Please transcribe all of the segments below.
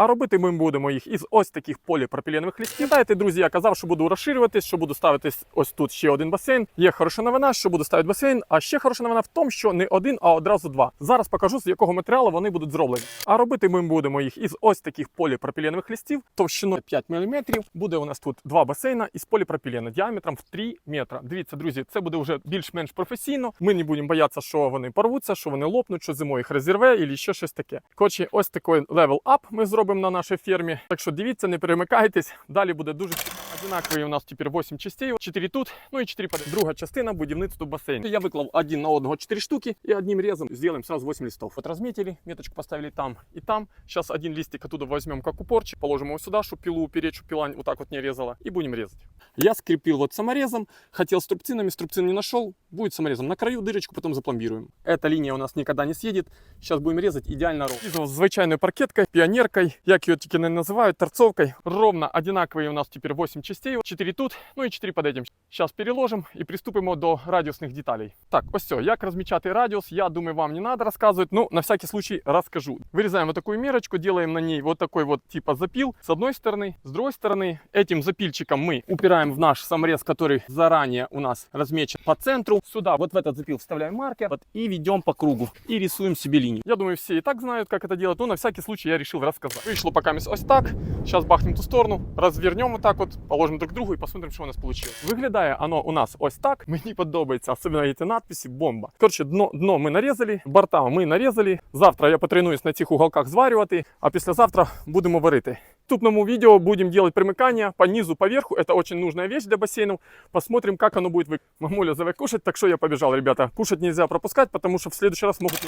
А робити ми будемо їх із ось таких поліпропіленових листів. Знаєте, друзі, я казав, що буду розширюватись, що буду ставити ось тут ще один басейн. Є хороша новина, що буду ставити басейн. А ще хороша новина в тому, що не один, а одразу два. Зараз покажу, з якого матеріалу вони будуть зроблені. А робити ми будемо їх із ось таких поліпропіленових листів, товщиною 5 мм. Буде у нас тут два басейна із поліпропілену діаметром в 3 метра. Дивіться, друзі, це буде вже більш-менш професійно. Ми не будемо боятися, що вони порвуться, що вони лопнуть, що зимою їх розірве, і ще щось таке. Коротше, ось такий левел ап ми зробимо на нашій фермі. Так що дивіться, не перемикайтесь. Далі буде дуже одинакові. У нас тепер 8 частей, 4 тут, ну і 4 под... Друга частина будівництва басейну. Я виклав один на одного 4 штуки і одним резом сделаем сразу 8 листов. Вот разметили, меточку поставили там и там. Сейчас один листик оттуда возьмем как упорчик, положим его сюда, чтобы пилу упереть, чтобы пила вот так вот не резала, и будем резать. Я скрепил вот саморезом, хотел струбцинами, струбцин не нашел, будет саморезом. На краю дырочку потом запломбируем. Эта линия у нас никогда не съедет, сейчас будем резать идеально ровно. Різав з звичайною паркеткою, піонеркою, як його тільки не називають, торцовкою. Ровно одинакові у нас тепер 8 частей, 4 тут, ну і 4 під этим. Зараз переложимо і приступимо до радіусних деталей. Так, ось все, як розмічати радіус, я думаю, вам не надо рассказывать, ну, на всякий случай расскажу. Вырезаем вот такую мерочку, делаем на ней вот такой вот типа запил с одной стороны, с другой стороны. Этим запильчиком мы упираем в наш саморез, который заранее у нас размечен по центру. Сюда вот в этот запил вставляем маркер вот, и ведем по кругу и рисуем себе линию. Я думаю, все и так знают, как это делать, но на всякий случай я решил рассказать. Вышло пока ось так. Сейчас бахнем в ту сторону, развернем вот так вот, положим друг к другу и посмотрим, что у нас получилось. Виглядає оно у нас ось так. Мені подобається, особливо эти надписи, бомба. Коротше, дно, дно ми нарізали, борта ми нарізали. Завтра я потренуюсь на цих уголках зварювати, а післязавтра будемо варити. В наступному видео будем делать примыкание по низу, по верху. Это очень нужная вещь для бассейнов. Посмотрим, как оно будет выглядеть. Мамуля зовет кушать, так что я побежал, ребята. Кушать нельзя пропускать, потому что в следующий раз могут...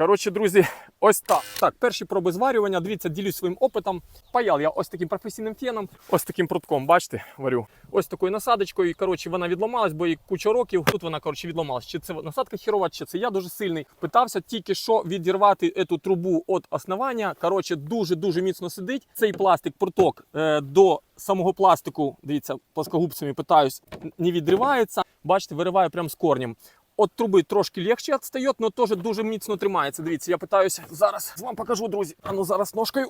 Коротше, друзі, ось так. Так, перші проби зварювання. Дивіться, ділюсь своїм опитом. Паяв я ось таким професійним феном, ось таким прутком, бачите, варю. Ось такою насадочкою. І, коротше, вона відламалась, бо їй куча років. Тут вона, коротше, відламалась. Чи це насадка хірова, чи це я дуже сильний. Питався тільки що відірвати цю трубу від основання. Коротше, дуже-дуже міцно сидить. Цей пластик, пруток е, до самого пластику, дивіться, плоскогубцями питаюсь, не відривається. Бачите, вириваю прямо з корнем. От труби трошки легше відстає, але теж дуже міцно тримається. Дивіться, я питаюся зараз. Вам покажу, друзі. А ну зараз ножкою.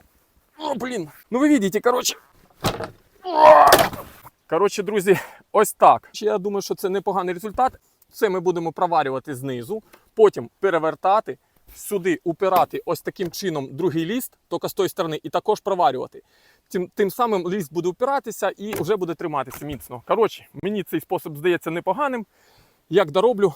О, блін. Ну ви бачите, коротше. Коротше, друзі, ось так. Я думаю, що це непоганий результат. Це ми будемо проварювати знизу, потім перевертати, сюди упирати ось таким чином другий ліст, тільки з тої сторони, і також проварювати. Тим, тим самим ліст буде упиратися і вже буде триматися міцно. Коротше, мені цей спосіб здається непоганим. Як дороблю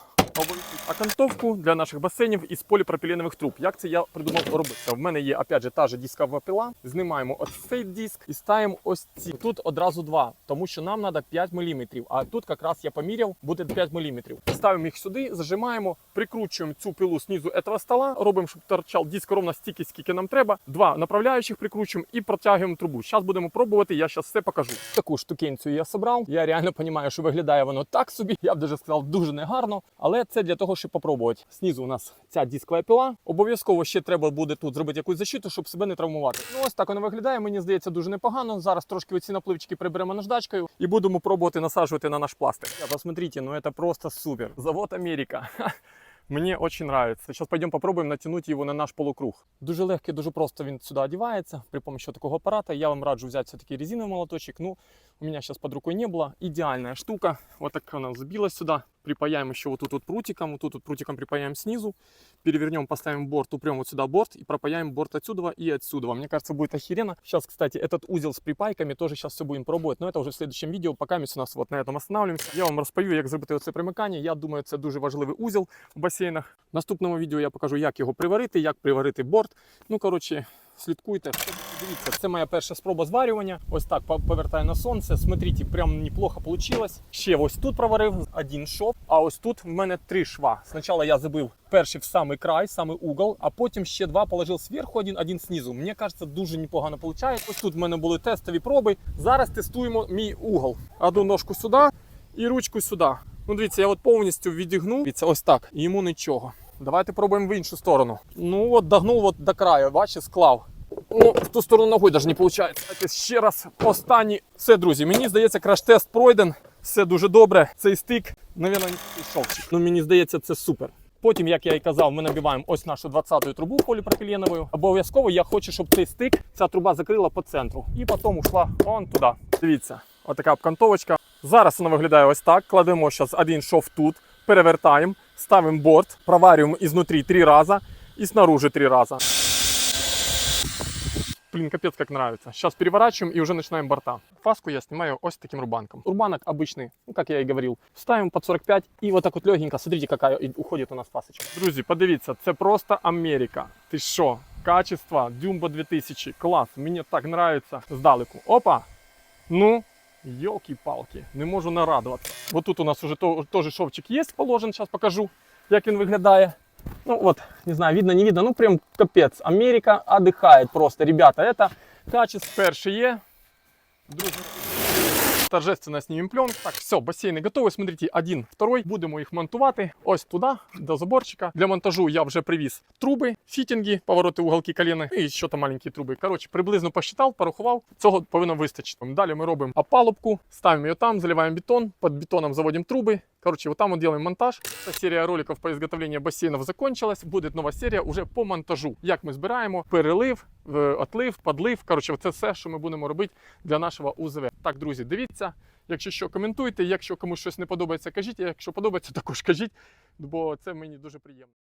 окантовку для наших басейнів із поліпропіленових труб. Як це я придумав робити? В мене є опять же та же дискова пила. Знімаємо ось цей диск і ставимо ось ці. Тут одразу два, тому що нам треба 5 мм. А тут якраз я поміряв, буде 5 мм. Ставимо їх сюди, зажимаємо, прикручуємо цю пилу знизу этого стола, робимо, щоб торчав диск ровно стільки, скільки нам треба. Два направляючих прикручуємо і протягуємо трубу. Зараз будемо пробувати, я зараз все покажу. Таку штукенцію я собрав. Я реально розумію, що виглядає воно так собі. Я б даже сказав, дуже негарно. Але це для того, щоб попробувати. Знизу у нас ця дискова пила. Обов'язково ще треба буде тут зробити якусь защиту, щоб себе не травмувати. Ну ось так воно виглядає. Мені здається, дуже непогано. Зараз трошки оці напливчики приберемо наждачкою і будемо пробувати насаджувати на наш пластик. Посмотрите, ну це просто супер. Завод Америка. Мені дуже подобається. Зараз пойдемо попробуємо натягнути його на наш полукруг. Дуже легкий, дуже просто він сюди одівається при помощі такого апарата. Я вам раджу взяти все-таки резиновий молоточок. Ну, у меня сейчас под рукой не было. Идеальная штука. Вот так она забилась сюда. Припаяем еще вот тут вот прутиком. Вот тут вот прутиком припаяем снизу. Перевернем, поставим борт, упрем вот сюда борт и пропаяем борт отсюда и отсюда. Мне кажется, будет охеренно. Сейчас, кстати, этот узел с припайками тоже сейчас все будем пробовать. Но это уже в следующем видео. Пока у нас вот на этом останавливаемся. Я вам розповів, як зробити оце примикання. Я думаю, це дуже важливий узел в басейнах. В наступному відео я покажу, як його приварити, як приварити борт. Ну, коротше, слідкуйте. Дивіться, це моя перша спроба зварювання. Ось так повертаю на сонце. Смотрите, прям неплохо вийшло. Ще ось тут проварив один шов, а ось тут в мене три шва. Спочатку я забив перший в самий край, самий угол, а потім ще два положив зверху, один, один знизу. Мені кажеться, дуже непогано виходить. Ось тут в мене були тестові проби. Зараз тестуємо мій угол. Одну ножку сюди і ручку сюди. Ну, дивіться, я от повністю відігнув. Дивіться, ось так. І йому нічого. Давайте пробуємо в іншу сторону. Ну от догнув от до краю, бачите, склав. Ну, в ту сторону ногою навіть не виходить. Давайте ще раз останній. Все, друзі, мені здається, краш-тест пройден. Все дуже добре. Цей стик, не шовчик. Ну, мені здається, це супер. Потім, як я і казав, ми набиваємо ось нашу 20-ту трубу поліпропіленовою. Обов'язково я хочу, щоб цей стик, ця труба закрила по центру. І потім ушла вон туди. Дивіться, отака обкантовочка. Зараз вона виглядає ось так. Кладемо зараз один шов тут, перевертаємо, ставимо борт, проварюємо ізнутрі три рази і снаружи три рази. Блин, капец, как нравится. Сейчас переворачиваем и уже начинаем борта. Фаску я снимаю ось таким рубанком. Рубанок обычный, ну как я и говорил. Ставим под 45 и вот так вот легенько. Смотрите, какая и уходит у нас фасочка. Друзі, подивіться, це просто Америка. Ти що? Качество, Дюмба 2000, клас, мені так нравится. Здалеку. Опа! Ну, Йолки-палки, не можу нарадуватися. Вот тут у нас уже тоже шовчик є положен, зараз покажу, як він виглядає. Ну вот, не знаю, видно, не видно, ну прям капец. Америка отдыхает просто. Ребята, это качество. перше є. Другий. Торжественно знімемо пленку. Так, все, басейни готові. Смотрите, один, второй. Будемо їх монтувати ось туди, до заборчика. Для монтажу я вже привіз труби, фітінги, повороти уголки коліна і ще там маленькі труби. Коротше, приблизно посчитав, порахував. Цього повинно вистачити. Далі ми робимо опалубку, ставимо її там, заливаємо бетон, під бетоном заводимо труби. Короче, вот там вот делаем монтаж. Ця серія роликів по изготовлению бассейнов закончилась. Буде нова серія уже по монтажу. Як ми збираємо, перелив, е, отлив, подлив. Короче, це все, що ми будемо робити для нашого УЗВ. Так, друзі, дивіться. Якщо що, коментуйте. Якщо комусь щось не подобається, кажіть. Якщо подобається, також кажіть, бо це мені дуже приємно.